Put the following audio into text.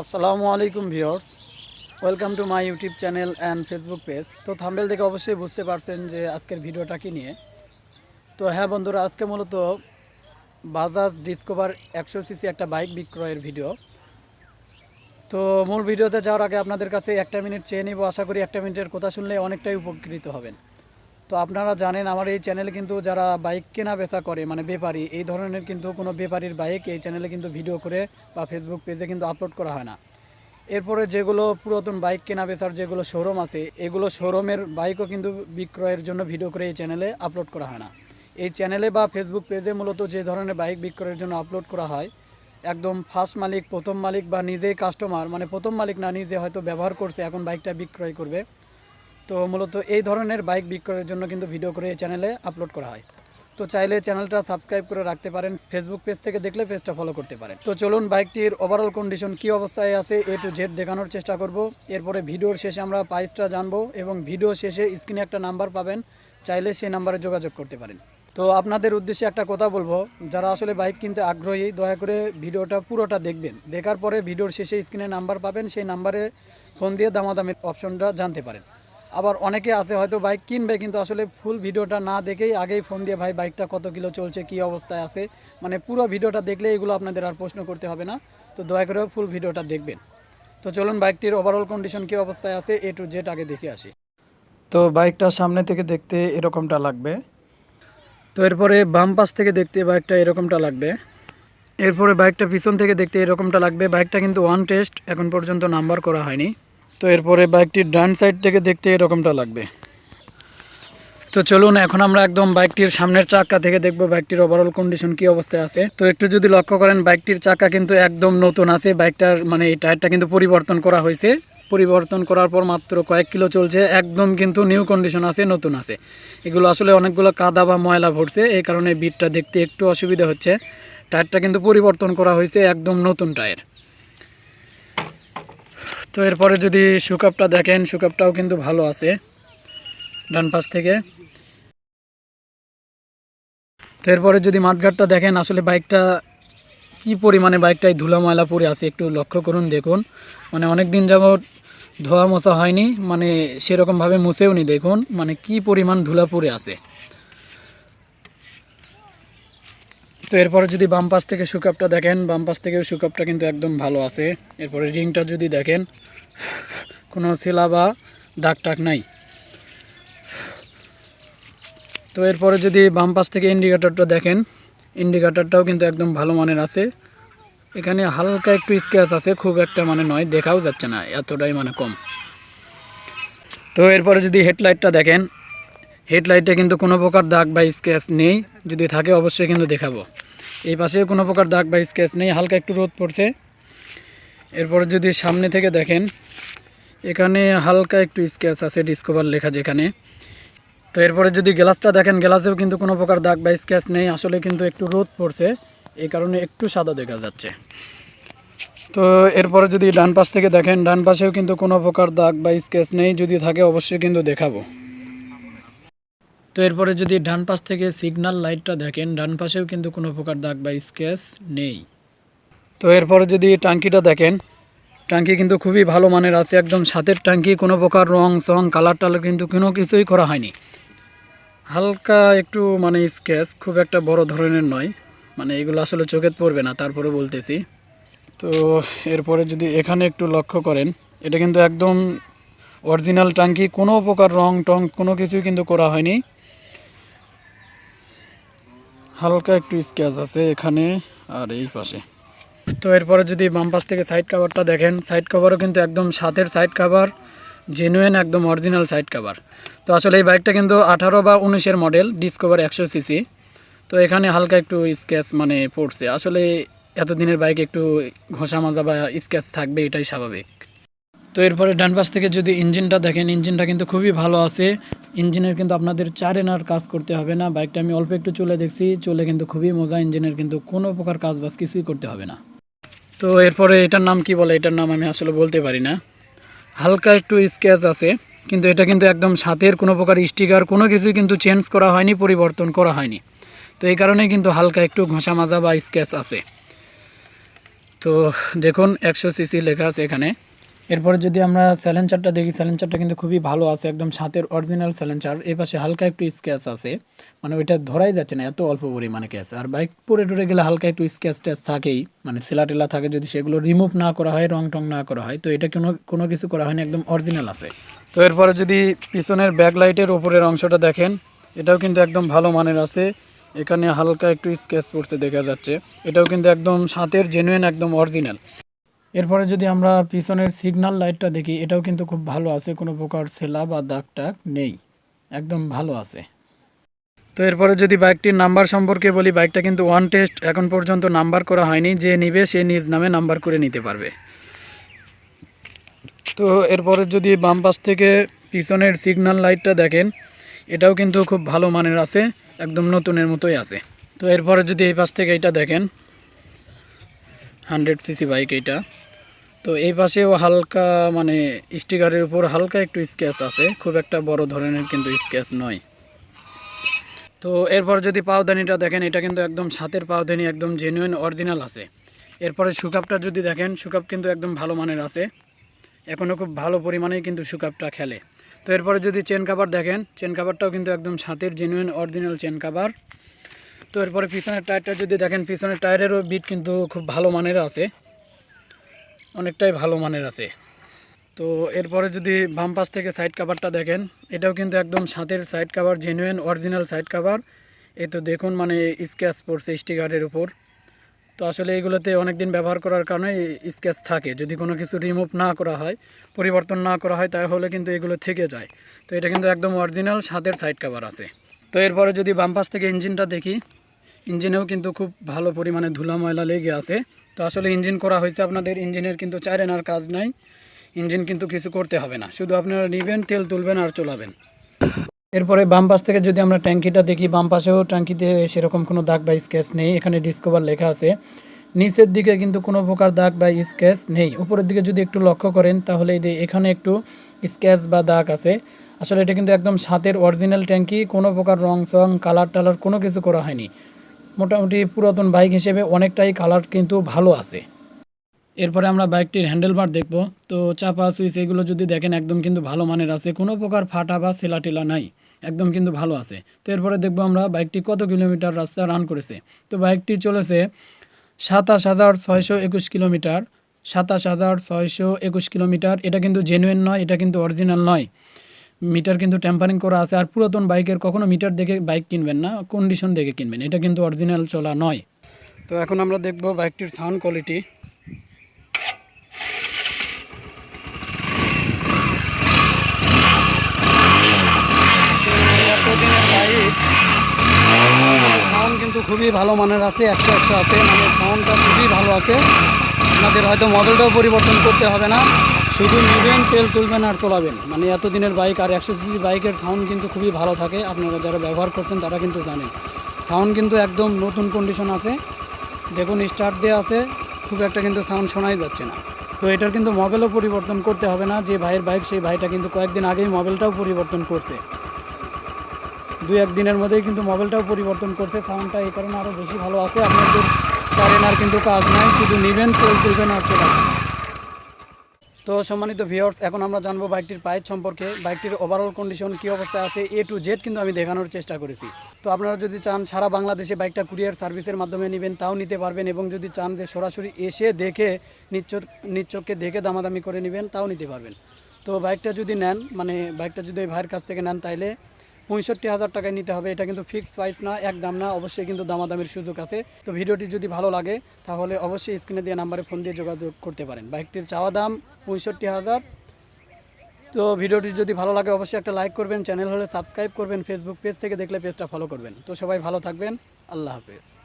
আসসালামু আলাইকুম viewers. Welcome to my YouTube channel and Facebook page. তো থাম্বেল থেকে অবশ্যই বুঝতে পারছেন যে আজকের ভিডিওটা কি নিয়ে। তো হ্যাঁ বন্ধুরা, আজকে মূলত বাজাজ ডিসকভার একশো সিসি একটা বাইক বিক্রয়ের ভিডিও। তো মূল ভিডিওতে যাওয়ার আগে আপনাদের কাছে একটা মিনিট চেয়ে নিব। আশা করি একটা মিনিটের কথা শুনলে অনেকটাই উপকৃত হবেন। তো আপনারা জানেন আমার এই চ্যানেলে কিন্তু যারা বাইক কেনা বেচা করে মানে বেপারি, এই ধরনের কিন্তু কোনো ব্যাপারীর বাইক এই চ্যানেলে কিন্তু ভিডিও করে বা ফেসবুক পেজে কিন্তু আপলোড করা হয় না। এরপরে যেগুলো পুরাতন বাইক কেনা বেচার যেগুলো শোরুম আছে, এগুলো শোরুমের বাইকও কিন্তু বিক্রয়ের জন্য ভিডিও করে এই চ্যানেলে আপলোড করা হয় না। এই চ্যানেলে বা ফেসবুক পেজে মূলত যে ধরনের বাইক বিক্রয়ের জন্য আপলোড করা হয়, একদম ফার্স্ট মালিক, প্রথম মালিক বা নিজেই কাস্টমার মানে প্রথম মালিক না, নিজে হয়তো ব্যবহার করছে, এখন বাইকটা বিক্রয় করবে। তো মূলত এই ধরনের বাইক বিক্রয়ের জন্য কিন্তু ভিডিও করে এই চ্যানেলে আপলোড করা হয়। তো চাইলে চ্যানেলটা সাবস্ক্রাইব করে রাখতে পারেন ফেসবুক পেজ থেকে দেখলে পেজটা ফলো করতে পারেন। তো চলুন বাইকটির ওভারঅল কন্ডিশন কী অবস্থায় আছে এ টু জেড দেখানোর চেষ্টা করব। এরপরে ভিডিওর শেষে আমরা প্রাইসটা জানব এবং ভিডিও শেষে স্ক্রিনে একটা নাম্বার পাবেন, চাইলে সেই নাম্বারে যোগাযোগ করতে পারেন। তো আপনাদের উদ্দেশ্যে একটা কথা বলব, যারা আসলে বাইক কিনতে আগ্রহী, দয়া করে ভিডিওটা পুরোটা দেখবেন। দেখার পরে ভিডিওর শেষে স্ক্রিনে নাম্বার পাবেন, সেই নাম্বারে ফোন দিয়ে দামাদামের অপশনটা জানতে পারেন। আবার অনেকে আছে হয়তো বাইক কিনবে, কিন্তু আসলে ফুল ভিডিওটা না দেখেই আগেই ফোন দিয়ে, ভাই, বাইকটা কত কিলো চলছে, কী অবস্থায় আছে? মানে পুরো ভিডিওটা দেখলে এগুলো আপনাদের আর প্রশ্ন করতে হবে না। তো দয়া করে ফুল ভিডিওটা দেখবেন। তো চলুন, বাইকটির ওভারঅল কন্ডিশন কী অবস্থায় আছে এ টু জেড আগে দেখে আসি। তো বাইকটা সামনে থেকে দেখতে এরকমটা লাগবে। তো এরপরে বাম পাশ থেকে দেখতে বাইকটা এরকমটা লাগবে। এরপরে বাইকটা পিছন থেকে দেখতে এরকমটা লাগবে। বাইকটা কিন্তু ওয়ান টেস্ট এখন পর্যন্ত নাম্বার করা হয়নি। তো এরপরে বাইকটির ডান সাইড থেকে দেখতে এরকমটা লাগবে। তো চলুন, এখন আমরা একদম বাইকটির সামনের চাকা থেকে দেখব বাইকটির ওভারঅল কন্ডিশন কি অবস্থায় আছে। তো একটু যদি লক্ষ্য করেন, বাইকটির চাকা কিন্তু একদম নতুন আছে। বাইকটার মানে এই টায়ারটা কিন্তু পরিবর্তন করা হয়েছে। পরিবর্তন করার পর মাত্র কয়েক কিলো চলছে। একদম কিন্তু নিউ কন্ডিশন আছে, নতুন আছে। এগুলো আসলে অনেকগুলো কাদা বা ময়লা ভরছে। এই কারণে বিটটা দেখতে একটু অসুবিধা হচ্ছে। টায়ারটা কিন্তু পরিবর্তন করা হয়েছে, একদম নতুন টায়ার। তো এরপরে যদি সুকাপটা দেখেন, সুকাপটাও কিন্তু ভালো আছে ডান পাশ থেকে। তো এরপরে যদি মাঠঘাটটা দেখেন, আসলে বাইকটা কি পরিমাণে, বাইকটায় ধুলা ময়লা পড়ে আছে একটু লক্ষ্য করুন, দেখুন। মানে অনেক দিন যাবৎ ধোয়া মোছা হয়নি মানে সেরকমভাবে মুছেও নি দেখুন। মানে কি পরিমাণ ধুলা পড়ে আছে। তো এরপরে যদি বাম পাশ থেকে সুকাপটা দেখেন, বাম পাশ থেকেও সুকাপটা কিন্তু একদম ভালো আছে। এরপরে রিংটা যদি দেখেন, কোনো শিলা বা দাগ টাগ নাই। তো এরপরে যদি বাম পাশ থেকে ইন্ডিকেটরটা দেখেন ইন্ডিকেটরটাও কিন্তু একদম ভালো মানের আছে। এখানে হালকা একটু স্ক্র্যাচ আছে, খুব একটা মানে নয়, দেখাও যাচ্ছে না, এতটাই মানে কম। তো এরপরে যদি হেডলাইটটা দেখেন হেডলাইটে কিন্তু কোনো প্রকার দাগ বা স্ক্র্যাচ নেই। যদি থাকে অবশ্যই কিন্তু দেখাবো। এই পাশে কোনো প্রকার দাগ বা স্ক্র্যাচ নেই, হালকা একটু রোদ পড়ছে। এরপরে যদি সামনে থেকে দেখেন, এখানে হালকা একটু স্ক্র্যাচ আছে ডিসকভার লেখা যেখানে। তো এরপরে যদি গ্লাসটা দেখেন, গ্লাসেও কিন্তু কোনো প্রকার দাগ বা স্ক্র্যাচ নেই, আসলে কিন্তু একটু রোদ পড়ছে। এই কারণে একটু সাদা দেখা যাচ্ছে। তো এরপরে যদি ডান পাশ থেকে দেখেন, ডান পাশেও কিন্তু কোনো প্রকার দাগ বা স্ক্র্যাচ নেই, যদি থাকে অবশ্যই কিন্তু দেখাবো। তো এরপরে যদি ডান পাশ থেকে সিগন্যাল লাইটটা দেখেন, ডান পাশেও কিন্তু কোনো প্রকার দাগ বা স্কেচ নেই। তো এরপরে যদি টাঙ্কিটা দেখেন, টাঙ্কি কিন্তু খুবই ভালো মানের আছে, একদম সাতের টাঙ্কি, কোনো প্রকার রং, সং কালার টালার কিন্তু কোনো কিছুই করা হয়নি। হালকা একটু মানে স্কেচ খুব একটা বড় ধরনের নয় মানে এগুলো আসলে চোখে পড়বে না, তারপরে বলতেছি। তো এরপরে যদি এখানে একটু লক্ষ্য করেন, এটা কিন্তু একদম অরিজিনাল টাঙ্কি, কোনো প্রকার রং, টং, কোনো কিছুই কিন্তু করা হয়নি। হালকা একটু স্কেচ আছে এখানে আর এই পাশে। তো এরপরে যদি বাম পাশ থেকে সাইড কাভারটা দেখেন সাইড কাভারও কিন্তু একদম সাতের সাইড কাভার জেনুইন একদম অরিজিনাল সাইড কাভার তো আসলে এই বাইকটা কিন্তু আঠারো বা উনিশের মডেল ডিসকভার একশো সিসি তো এখানে হালকা একটু স্কেচ মানে পড়ছে। আসলে এতদিনের বাইক একটু ঘষা মাজা বা স্কেচ থাকবে, এটাই স্বাভাবিক। তো এরপরে ডান পাশ থেকে যদি ইঞ্জিনটা দেখেন, ইঞ্জিনটা কিন্তু খুবই ভালো আছে। ইঞ্জিনের কিন্তু আপনাদের চার এনার কাজ করতে হবে না। বাইকটা আমি অল্প একটু চলে দেখছি, চলে কিন্তু খুবই মজা। ইঞ্জিনের কিন্তু কোনো প্রকার কাজ বাজ কিছুই করতে হবে না। তো এরপরে এটার নাম কি বলে? এটার নাম আমি আসলে বলতে পারি না। হালকা একটু স্কেচ আছে, কিন্তু এটা কিন্তু একদম সাথের কোনো প্রকার স্টিকার, কোনো কিছুই কিন্তু চেঞ্জ করা হয়নি, পরিবর্তন করা হয়নি। তো এই কারণেই কিন্তু হালকা একটু ঘষা মাজা বা স্কেচ আছে। তো দেখুন, একশো সিসি লেখা আছে এখানে। এরপরে যদি আমরা স্যালেঞ্চারটা দেখি স্যালেঞ্চারটা কিন্তু খুবই ভালো আছে, একদম সাতের অরিজিনাল স্যালেঞ্চার এই পাশে হালকা একটু স্ক্যাচ আছে মানে ওইটা ধরাই যাচ্ছে না, এত অল্প পরিমাণে ক্যাচ আর বাইক পরে টরে গেলে হালকা একটু স্ক্যাচ ট্যাচ থাকেই মানে সেলা টেলা থাকে যদি সেগুলো রিমুভ না করা হয়, রং টং না করা হয়, তো এটা কোনো কোনো কিছু করা হয়নি, একদম অরিজিনাল আছে। তো এরপরে যদি পিছনের ব্যাক লাইটের ওপরের অংশটা দেখেন, এটাও কিন্তু একদম ভালো মানের আছে। এখানে হালকা একটু স্কেচ পড়তে দেখা যাচ্ছে। এটাও কিন্তু একদম সাতের জেনুইন একদম অরিজিনাল এরপরে যদি আমরা পিছনের সিগন্যাল লাইটটা দেখি, এটাও কিন্তু খুব ভালো আছে, কোনো প্রকার সেলা বা দাগ টাগ নেই। একদম ভালো আছে। তো এরপরে যদি বাইকটির নাম্বার সম্পর্কে বলি বাইকটা কিন্তু ওয়ান টেস্ট এখন পর্যন্ত নাম্বার করা হয়নি, যে নিবে সে নিজ নামে নাম্বার করে নিতে পারবে। তো এরপরে যদি বাম পাশ থেকে পিছনের সিগন্যাল লাইটটা দেখেন, এটাও কিন্তু খুব ভালো মানের আছে, একদম নতুনের মতোই আছে। তো এরপরে যদি এই পাশ থেকে এটা দেখেন হান্ড্রেড সিসি বাইক এইটা। তো এই পাশেও হালকা মানে স্টিকারের উপর হালকা একটু স্কেচ আছে, খুব একটা বড় ধরনের কিন্তু স্কেচ নয়। তো এরপর যদি পাওদানিটা দেখেন, এটা কিন্তু একদম ছাতের পাওদানি, একদম জেনুইন অরিজিনাল আছে। এরপরে সুকাপটা যদি দেখেন সুকাপ কিন্তু একদম ভালো মানের আছে। এখনও খুব ভালো পরিমাণেই কিন্তু সুকাপটা খেলে। তো এরপরে যদি চেন কাভার দেখেন, চেন কাভারটাও কিন্তু একদম ছাতের জেনুইন অরিজিনাল চেন কাভার। তো এরপরে পিছনের টায়ারটা যদি দেখেন, পিছনের টায়ারেরও বিট কিন্তু খুব ভালো মানের আছে। অনেকটাই ভালো মানের আছে। তো এরপরে যদি বাম পাশ থেকে সাইড কাভারটা দেখেন, এটাও কিন্তু একদম সাতের side cover genuine original side cover এ তো দেখুন মানে স্ক্যাচ পড়ছে স্টিকারের উপর। তো আসলে এইগুলোতে অনেক দিন ব্যবহার করার কারণে স্কেচ থাকে। যদি কোনো কিছু রিমুভ না করা হয়, পরিবর্তন না করা হয়, তাহলে কিন্তু এগুলো থেকে যায়। তো এটা কিন্তু একদম অরিজিনাল সাতের সাইড কাভার আছে। তো এরপরে যদি বাম পাশ থেকে ইঞ্জিনটা দেখি ইঞ্জিনেও কিন্তু খুব ভালো পরিমাণে ধুলা ময়লা লেগে আছে। তো আসলে ইঞ্জিন করা হয়েছে আপনাদের ইঞ্জিনের কিন্তু চারেনার কাজ নাই। ইঞ্জিন কিন্তু কিছু করতে হবে না। শুধু আপনারা নেবেন, তেল তুলবেন আর চলাবেন। এরপরে বাম পাশ থেকে যদি আমরা ট্যাঙ্কিটা দেখি, বাম পাশেও ট্যাঙ্কিতে সেরকম কোনো দাগ বা স্কেচ নেই। এখানে ডিসকভার লেখা আছে, নিচের দিকে কিন্তু কোনো প্রকার দাগ বা স্কেচ নেই। উপরের দিকে যদি একটু লক্ষ্য করেন, তাহলে এখানে একটু স্কেচ বা দাগ আছে। আসলে এটা কিন্তু একদম সাতের অরিজিনাল ট্যাঙ্কি, কোনো প্রকার রং সং কালার টালার কোনো কিছু করা হয়নি। মোটামুটি পুরাতন বাইক হিসেবে অনেকটাই কালার কিন্তু ভালো আছে। এরপরে আমরা বাইকটির হ্যান্ডেলবার দেখব। তো চাপা সুইচ এগুলো যদি দেখেন, একদম কিন্তু ভালো মানের আছে। কোনো প্রকার ফাটা বা সেলা টেলা নাই, একদম কিন্তু ভালো আছে। তো এরপরে দেখব আমরা বাইকটি কত কিলোমিটার রাস্তা রান করেছে। তো বাইকটি চলেছে সাতাশ হাজার ছয়শো একুশ কিলোমিটার। সাতাশ হাজার ছয়শো একুশ কিলোমিটার, এটা কিন্তু জেনুইন নয়, এটা কিন্তু অরিজিনাল নয়। মিটার কিন্তু ট্যাম্পারিং করা আছে। আর পুরাতন বাইকের কখনো মিটার দেখে বাইক কিনবেন না কন্ডিশন দেখে কিনবেন। এটা কিন্তু অরিজিনাল চলা নয়। তো এখন আমরা দেখব বাইকটির সাউন্ড কোয়ালিটি সাউন্ড কিন্তু খুবই ভালো মানের আছে, একশো একশো আছে। মানে সাউন্ডটা খুবই ভালো আছে। আপনাদের হয়তো মডেলটাও পরিবর্তন করতে হবে না। শুধু নেবেন, তেল তুলবেন আর চলাবেন। মানে এতদিনের বাইক আর একশো সিসি বাইকের সাউন্ড কিন্তু খুবই ভালো থাকে। আপনারা যারা ব্যবহার করছেন তারা কিন্তু জানেন। সাউন্ড কিন্তু একদম নতুন কন্ডিশন আছে। দেখুন স্টার্ট দেওয়া আছে। খুব একটা কিন্তু সাউন্ড শোনাই যাচ্ছে না। তো এটার কিন্তু মোবাইলও পরিবর্তন করতে হবে না। যে ভাইয়ের বাইক সেই ভাইটা কিন্তু কয়েকদিন আগেই মোবাইলটাও পরিবর্তন করছে। দুই, এক দিনের মধ্যেই কিন্তু মোবাইলটাও পরিবর্তন করছে। সাউন্ডটা এই কারণে আরও বেশি ভালো আছে। আপনাদের চারেন আর কিন্তু কাজ নাই। শুধু নেবেন, তেল তুলবেন আর চলে। তো সম্মানিত ভিওর্স এখন আমরা জানব বাইকটির প্রাইস সম্পর্কে, বাইকটির ওভারঅল কন্ডিশন কী অবস্থায় আছে এ টু জেড কিন্তু আমি দেখানোর চেষ্টা করেছি। তো আপনারা যদি চান সারা বাংলাদেশে বাইকটা কুরিয়ার সার্ভিসের মাধ্যমে নেবেন, তাও নিতে পারবেন এবং যদি চান যে সরাসরি এসে দেখে নিচ্চর নিচ্চককে দেখে দামাদামি করে নেবেন, তাও নিতে পারবেন। তো বাইকটা যদি নেন মানে বাইকটা যদি ওই ভাইয়ের কাছ থেকে নেন তাইলে পঁয়ষট্টি হাজার টাকায় নিতে হবে। এটা কিন্তু ফিক্সড প্রাইস না, এক দাম না, অবশ্যই কিন্তু দামাদামের সুযোগ আছে। তো ভিডিওটি যদি ভালো লাগে, তাহলে অবশ্যই স্ক্রিনে দেওয়া নাম্বারে ফোন দিয়ে যোগাযোগ করতে পারেন। বাইকটির চাওয়া দাম পঁয়ষট্টি হাজার। তো ভিডিওটি যদি ভালো লাগে, অবশ্যই একটা লাইক করবেন। চ্যানেল হলে সাবস্ক্রাইব করবেন। ফেসবুক পেজ থেকে দেখলে পেজটা ফলো করবেন। তো সবাই ভালো থাকবেন। আল্লাহ হাফেজ।